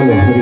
Pablo.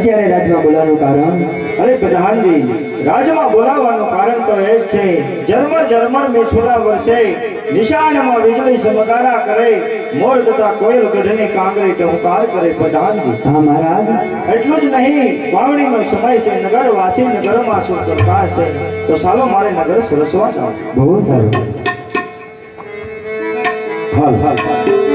અત્યારે રાજમાં બોલાવવાનું કારણ? અરે પ્રધાનજી રાજમાં બોલાવવાનું કારણ તો એ જ છે. ઝરમર ઝરમર મેછુડા વર્ષે નિશાનમાં વીજળી ચમકારા કરે મોર તથા કોયલ ગઢને કાંગરે ટહુકાર કરે પ્રધાનજી. હા મહારાજ. એટલું જ નહીં વાવણીનો સમય છે નગર વાસી નગરમાં શું ચમકાર છે? તો ચાલો મારે નગર સરસવા જાવ બહુ સારું. હાલ હાલ.